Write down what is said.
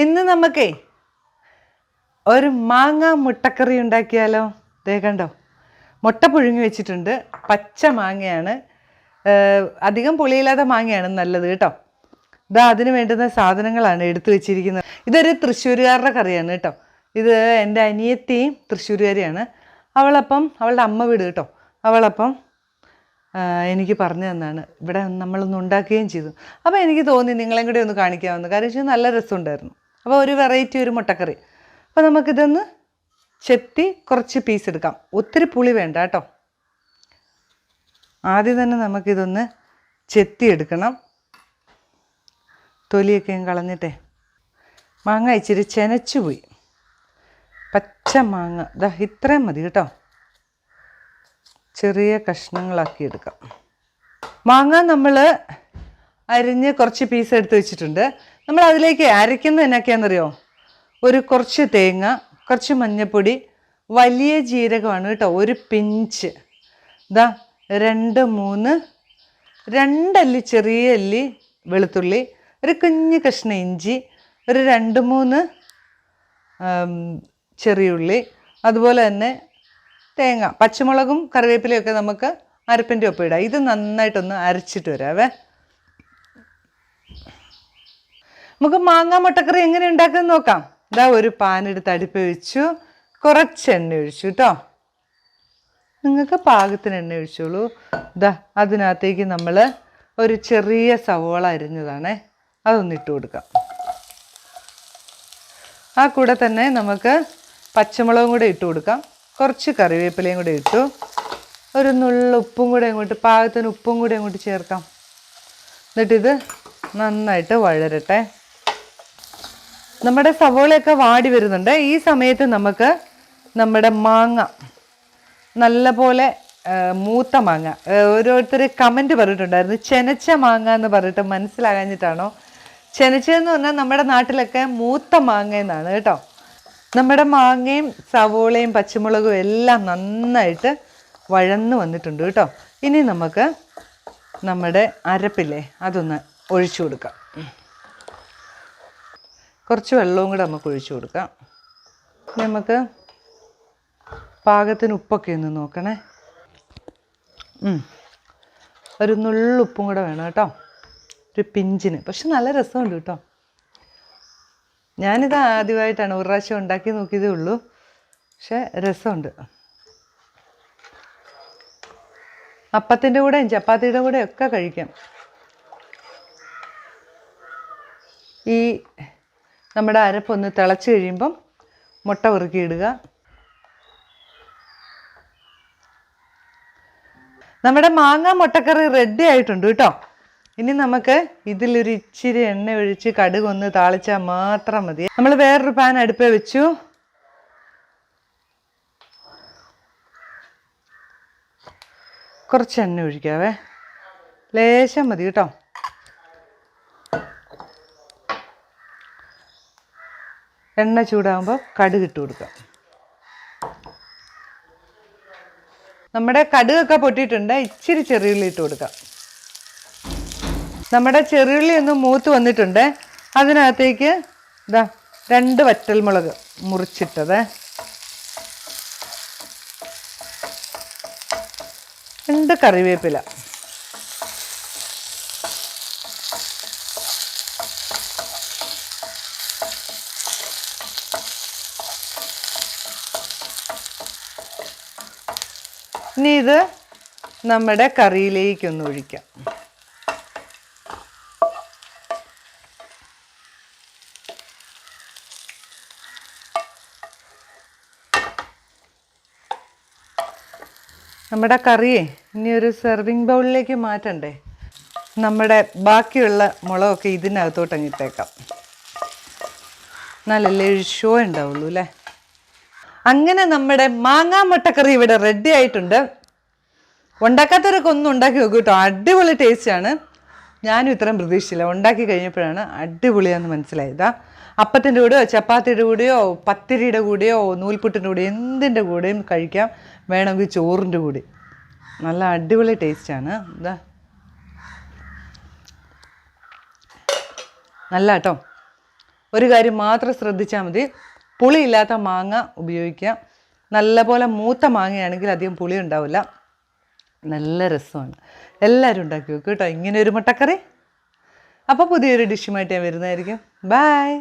ഇന്ന് നമുക്കേ ഒരു മാങ്ങ മുട്ടക്കറി ഉണ്ടാക്കിയാലോ? ദേ കണ്ടോ? മുട്ട പുഴുങ്ങി വെച്ചിട്ടുണ്ട്. പച്ച മാങ്ങയാണ്. അധികം പുളിയില്ലാത്ത മാങ്ങയാണ് നല്ലത് കേട്ടോ. ഇതാ അതിന് വേണ്ടുന്ന സാധനങ്ങളാണ് എടുത്തു വെച്ചിരിക്കുന്നത്. ഇതൊരു തൃശ്ശൂരുകാരുടെ കറിയാണ് കേട്ടോ. ഇത് എന്റെ അനിയത്തിയും തൃശ്ശൂരുകാരിയാണ്. അവളപ്പം അവളുടെ അമ്മ വീട് കേട്ടോ. അവളപ്പം എനിക്ക് പറഞ്ഞു തന്നാണ്. ഇവിടെ നമ്മളൊന്ന് ഉണ്ടാക്കുകയും ചെയ്തു. അപ്പോൾ എനിക്ക് തോന്നി നിങ്ങളെയും കൂടി ഒന്ന് കാണിക്കാമെന്ന്. കാരണം വെച്ചാൽ നല്ല രസമുണ്ടായിരുന്നു. അപ്പോൾ ഒരു വെറൈറ്റി ഒരു മുട്ടക്കറി. അപ്പോൾ നമുക്കിതൊന്ന് ചെത്തി കുറച്ച് പീസ് എടുക്കാം. ഒത്തിരി പുളി വേണ്ട കേട്ടോ. ആദ്യം തന്നെ നമുക്കിതൊന്ന് ചെത്തി എടുക്കണം തൊലിയൊക്കെ കളഞ്ഞിട്ടേ. മാങ്ങ ഇച്ചിരി ചെനച്ചു പോയി. പച്ച മാങ്ങ. ദാ ഇത്രയും മതി കേട്ടോ. ചെറിയ കഷ്ണങ്ങളാക്കി എടുക്കാം. മാങ്ങ നമ്മൾ അരിഞ്ഞ് കുറച്ച് പീസ് എടുത്ത് വെച്ചിട്ടുണ്ട്. നമ്മൾ അതിലേക്ക് അരയ്ക്കുന്നത് എന്നൊക്കെയാണെന്നറിയോ ഒരു കുറച്ച് തേങ്ങ കുറച്ച് മഞ്ഞൾപ്പൊടി വലിയ ജീരകമാണ് കേട്ടോ ഒരു പിഞ്ച്. ഇതാ രണ്ട് മൂന്ന് രണ്ടല്ലി ചെറിയ അല്ലി വെളുത്തുള്ളി ഒരു കുഞ്ഞ് കഷ്ണ ഇഞ്ചി ഒരു രണ്ട് മൂന്ന് ചെറിയ ചെറിയുള്ളി അതുപോലെ തന്നെ തേങ്ങ പച്ചമുളകും കറിവേപ്പിലയൊക്കെ നമുക്ക് അരപ്പിന്റെ ഒപ്പം ഇടാം. ഇത് നന്നായിട്ടൊന്ന് അരച്ചിട്ട് വരാവേ. നമുക്ക് മാങ്ങാ മുട്ടക്കറി എങ്ങനെ ഉണ്ടാക്കാൻ നോക്കാം. ഇതാ ഒരു പാൻ എടുത്ത് അടുപ്പ് വെച്ചു. കുറച്ച് എണ്ണ ഒഴിച്ചു കേട്ടോ നിങ്ങൾക്ക് പാകത്തിന് എണ്ണ ഒഴിച്ചോളൂ. ഇതാ അതിനകത്തേക്ക് നമ്മൾ ഒരു ചെറിയ സവോള അരിഞ്ഞതാണേ. അതൊന്ന് ഇട്ട് കൊടുക്കാം. ആ കൂടെ തന്നെ നമുക്ക് പച്ചമുളകും കൂടെ ഇട്ട് കൊടുക്കാം. കുറച്ച് കറിവേപ്പിലയും കൂടെ ഇട്ടു. ഒരു നുള്ള ഉപ്പും കൂടെ അങ്ങോട്ട് പാകത്തിന് ഉപ്പും കൂടെ അങ്ങോട്ട് ചേർക്കാം. എന്നിട്ടിത് നന്നായിട്ട് വഴരട്ടെ നമ്മുടെ സവോളയൊക്കെ വാടി വരുന്നുണ്ട്. ഈ സമയത്ത് നമുക്ക് നമ്മുടെ മാങ്ങ നല്ല പോലെ മൂത്ത മാങ്ങ. ഓരോരുത്തർ കമന്റ് പറഞ്ഞിട്ടുണ്ടായിരുന്നു. ചെനച്ച മാങ്ങ എന്ന് പറഞ്ഞിട്ട് മനസ്സിലാകാഞ്ഞിട്ടാണോ? ചെനച്ചതെന്ന് പറഞ്ഞാൽ നമ്മുടെ നാട്ടിലൊക്കെ മൂത്ത മാങ്ങ എന്നാണ് കേട്ടോ. നമ്മുടെ മാങ്ങയും സവോളയും പച്ചമുളകും എല്ലാം നന്നായിട്ട് വഴന്ന് വന്നിട്ടുണ്ട് കേട്ടോ. ഇനി നമുക്ക് നമ്മുടെ അരപ്പില്ലേ അതൊന്ന് ഒഴിച്ചു കൊടുക്കാം. കുറച്ച് വെള്ളവും കൂടെ നമുക്ക് ഒഴിച്ചു കൊടുക്കാം. നമുക്ക് പാകത്തിന് ഉപ്പൊക്കെ ഒന്ന് നോക്കണേ. ഒരു നുള്ളുപ്പും കൂടെ വേണം കേട്ടോ. ഒരു പിഞ്ചിന്. പക്ഷെ നല്ല രസമുണ്ട് കേട്ടോ. ഞാനിത് ആദ്യമായിട്ടാണ് ഒരു പ്രാവശ്യം ഉണ്ടാക്കി നോക്കിയതേ ഉള്ളൂ. പക്ഷെ രസമുണ്ട്. അപ്പത്തിന്റെ കൂടെയും ചപ്പാത്തിയുടെ കൂടെയും ഒക്കെ കഴിക്കാം. ഈ നമ്മുടെ അരപ്പൊന്ന് തിളച്ച് കഴിയുമ്പം മുട്ട ഉറുക്കിയിടുക നമ്മുടെ മാങ്ങ മുട്ടക്കറി റെഡി ആയിട്ടുണ്ട് കേട്ടോ. ഇനി നമുക്ക് ഇതിലൊരു ഇച്ചിരി എണ്ണ ഒഴിച്ച് കടുക് ഒന്ന് താളിച്ചാൽ മാത്രം മതി. നമ്മൾ വേറൊരു പാൻ അടുപ്പേ വെച്ചു. കുറച്ച് എണ്ണ ഒഴിക്കാവേ. ലേശം മതി കേട്ടോ. എണ്ണ ചൂടാകുമ്പോൾ കടുക് ഇട്ട് കൊടുക്കുക. നമ്മുടെ കടുകൊക്കെ പൊട്ടിയിട്ടുണ്ട്. ഇച്ചിരി ചെറിയുള്ളി ഇട്ട് കൊടുക്കാം നമ്മുടെ ചെറിയുള്ളി ഒന്ന് മൂത്ത് വന്നിട്ടുണ്ട്. അതിനകത്തേക്ക് ഇതാ രണ്ട് വറ്റൽ മുളക് മുറിച്ചിട്ടത്. രണ്ട് കറിവേപ്പില. ഇനി ഇത് നമ്മുടെ കറിയിലേക്കൊന്ന് ഒഴിക്കാം. നമ്മുടെ കറിയെ ഇനി ഒരു സെർവിങ് ബൗളിലേക്ക് മാറ്റണ്ടേ? നമ്മുടെ ബാക്കിയുള്ള മുളകൊക്കെ ഇതിനകത്തോട്ട് അങ്ങ് ഇട്ടേക്കാം എന്നാലല്ലേ ഒരു ഷോ ഉണ്ടാവുള്ളൂ അല്ലേ? അങ്ങനെ നമ്മുടെ മാങ്ങാ മുട്ടക്കറി ഇവിടെ റെഡി ആയിട്ടുണ്ട്. ഉണ്ടാക്കാത്തവരൊക്കെ ഒന്നും ഉണ്ടാക്കി നോക്കൂ കേട്ടോ. അടിപൊളി ടേസ്റ്റാണ് ഞാനും ഇത്രയും പ്രതീക്ഷിച്ചില്ല. ഉണ്ടാക്കി കഴിഞ്ഞപ്പോഴാണ് അടിപൊളിയാന്ന് മനസ്സിലായത്. അപ്പത്തിന്റെ കൂടെയോ ചപ്പാത്തിയുടെ കൂടെയോ പത്തിരിയുടെ കൂടെയോ നൂൽപുട്ടിന്റെ കൂടെയോ എന്തിന്റെ കൂടെയും കഴിക്കാം. വേണമെങ്കിൽ ചോറിന്റെ കൂടെ. നല്ല അടിപൊളി ടേസ്റ്റാണ് ഇതാ നല്ല കേട്ടോ. ഒരു കാര്യം മാത്രം ശ്രദ്ധിച്ചാൽ മതി. പുളിയില്ലാത്ത മാങ്ങ ഉപയോഗിക്കുക. നല്ലപോലെ മൂത്ത മാങ്ങയാണെങ്കിൽ അധികം പുളി ഉണ്ടാവില്ല. നല്ല രസമാണ്. എല്ലാവരും ഉണ്ടാക്കി വെക്കും കേട്ടോ. ഇങ്ങനെ ഒരു മുട്ടക്കറി. അപ്പോൾ പുതിയൊരു ഡിഷുമായിട്ട് ഞാൻ വരുന്നതായിരിക്കും. ബായ്